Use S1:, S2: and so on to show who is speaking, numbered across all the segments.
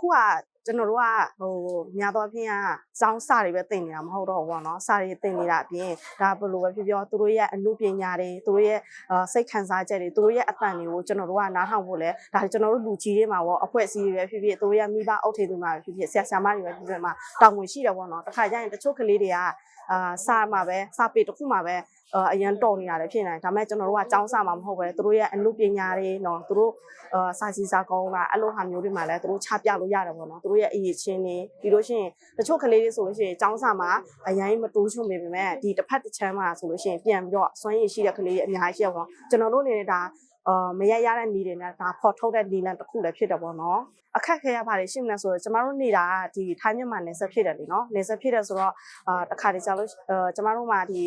S1: အခုကကျွန်တော်တို့ကဟိုများသောအားဖြင့်ကစောင်းစာတွေပဲတင်နေတာမဟုတ်တော့ဘူးပေါ့နော်စာတွေတင်နေတာအပြင်ဒါဘယ်လိုပဲဖြစ်ဖြစ်သူတို့ရဲ့အမှုပညာတွေသူတို့ရဲ့အာစိတ်ခံစားချက်တွေသူတို့ရဲ့အပန့်တွေကိုကျွန်တော်တို့ကနားထောင်ဖို့လဲဒါကျွန်တော်တို့လူကြီးတွေမှာပေါ့အဖွဲ့အစည်းတွေပဲဖြစ်ဖြစ်သူတို့ရဲ့မိဘအုပ်ထိပ်သူမှာပဲဖြစ်ဖြစ်ဆရာဆရာမတွေပဲဖြစ်ဖြစ်မှာတောင်းဝင်ရှိတယ်ပေါ့နော်တခါကျရင်တချို့ကလေးတွေကအာစာမှာပဲစာပေတစ်ခုမှာပဲ အာအရန်တော်နေရတယ်ဖြစ်နေတယ်ဒါပေမဲ့ကျွန်တော်တို့ကចောင်းစာမှာမဟုတ်ပဲသူတို့ရဲ့အမှုပညာတွေနော်သူတို့အာစာစီစာကောင်းတာအဲ့လိုဟာမျိုးတွေမှာလည်းသူတို့ချပြလို့ရတယ်ပေါ့နော်သူတို့ရဲ့အရေးချင်းတွေပြီးလို့ရှိရင်တချို့ကလေးတွေဆိုလို့ရှိရင်ចောင်းစာမှာအရင်မတိုးချုံနေပေမဲ့ဒီတစ်ဖက်တစ်ချမ်းမှာဆိုလို့ရှိရင်ပြန်ပြီးတော့စွမ်းရည်ရှိတဲ့ကလေးတွေအများကြီးရှိရပေါ့ကျွန်တော်တို့အနေနဲ့ဒါ အာမရရတဲ့နေတွေနဲ့ဒါဖော်ထုတ်တဲ့နေလန်တစ်ခုလည်းဖြစ်တယ်ပေါ့နော်အခက်ခဲရပါတယ်ရှိမလဲဆိုတော့ကျမတို့နေတာကဒီထိုင်းမြန်မာနယ်စပ်ဖြစ်တယ်လीနော်နယ်စပ်ဖြစ်တယ်ဆိုတော့အာတစ်ခါတည်းကြာလို့အာကျမတို့မှာဒီ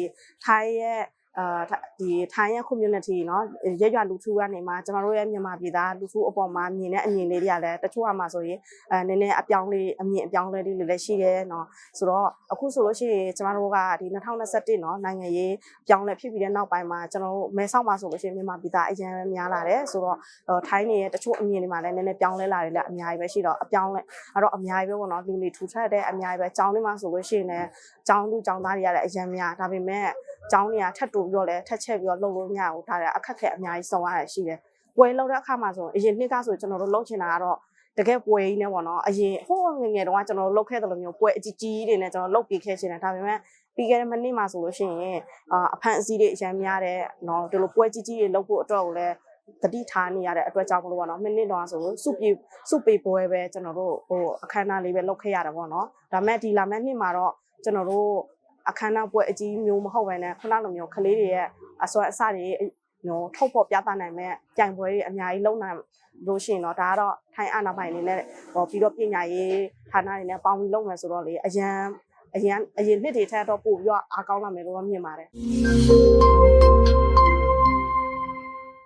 S1: ထိုင်းရဲ့ အာဒီထိုင်းရဲ့ community เนาะရက်ရွလူထုကနေမှကျမတို့ရဲ့မြန်မာပြည်သားလူထုအပေါ်မှာမြင်တဲ့အမြင်လေးတွေကလည်းတချို့အမှာဆိုရင်အဲနည်းနည်းအပြောင်းလေးအမြင်အပြောင်းလဲလေးတွေလည်းရှိတယ်เนาะဆိုတော့အခုဆိုလို့ရှိရင်ကျမတို့ကဒီ2021เนาะနိုင်ငံရေးပြောင်းလဲဖြစ်ပြီးတဲ့နောက်ပိုင်းမှာကျွန်တော်တို့မဲဆောက်မှာဆိုလို့ရှိရင်မြန်မာပြည်သားအရင်များလာတယ်ဆိုတော့ထိုင်းနေရဲ့တချို့အမြင်တွေမှာလည်းနည်းနည်းပြောင်းလဲလာတယ်လည်းအများကြီးပဲရှိတော့အပြောင်းလဲအဲ့တော့အများကြီးပဲပေါ့နော်လူတွေထူထပ်တဲ့အများကြီးပဲကျောင်းတွေမှာဆိုလို့ရှိရင်လည်းကျောင်းသူကျောင်းသားတွေကလည်းအရင်များဒါပေမဲ့ ကျောင်းတွေကထပ်တူပြီးတော့လည်းထက်ချက်ပြီးတော့လှုပ်လို့မရဘူးဒါလည်းအခက်ခဲအများကြီးစုံရတာရှိတယ်။ပွဲလှုပ်တဲ့အခါမှာဆိုအရင်နှစ်ကဆိုကျွန်တော်တို့လှုပ်ချင်တာကတော့တကယ်ပွဲကြီးနဲ့ပေါ့နော်အရင်ဟိုးငယ်ငယ်တုန်းကကျွန်တော်တို့လှုပ်ခဲ့တယ်လို့မျိုးပွဲအကြီးကြီးတွေနဲ့ကျွန်တော်လှုပ်ပြီးခဲ့ချင်တယ်ဒါပေမဲ့ပြီးခဲ့တဲ့မနေ့မှဆိုလို့ရှိရင်အာအဖန်အစည်းတွေအရင်များတယ်နော်ဒီလိုပွဲကြီးကြီးတွေလှုပ်ဖို့အတွက်ကိုလည်းတတိထားနေရတဲ့အတွက်ကြောင့်မလို့ပေါ့နော်မိနစ်တော့ဆိုစုပြေစုပေပွဲပဲကျွန်တော်တို့ဟိုအခမ်းအနားလေးပဲလုပ်ခဲ့ရတာပေါ့နော်ဒါမဲ့ဒီလာမဲ့နှစ်မှာတော့ကျွန်တော်တို့ အခမ်းအနားပွဲအကြီးမျိုးမဟုတ်ဘဲနဲ့ခုနလိုမျိုးကလေးတွေရဲ့အစွမ်းအစတွေနော်ထုတ်ဖို့ပြသနိုင်မဲ့ကြိုင်ပွဲတွေအများကြီးလုပ်နိုင်လို့ရှိရင်တော့ဒါကတော့ထိုင်းအာဏာပိုင်တွေနဲ့ဟောပြီးတော့ပညာရေးဌာနတွေနဲ့ပေါင်းပြီးလုပ်မယ်ဆိုတော့လေအရန်အရင်အရင်နှစ်တွေထက်တော့ပို့ပြီးတော့အားကောင်းလာမယ်လို့မြင်ပါတယ်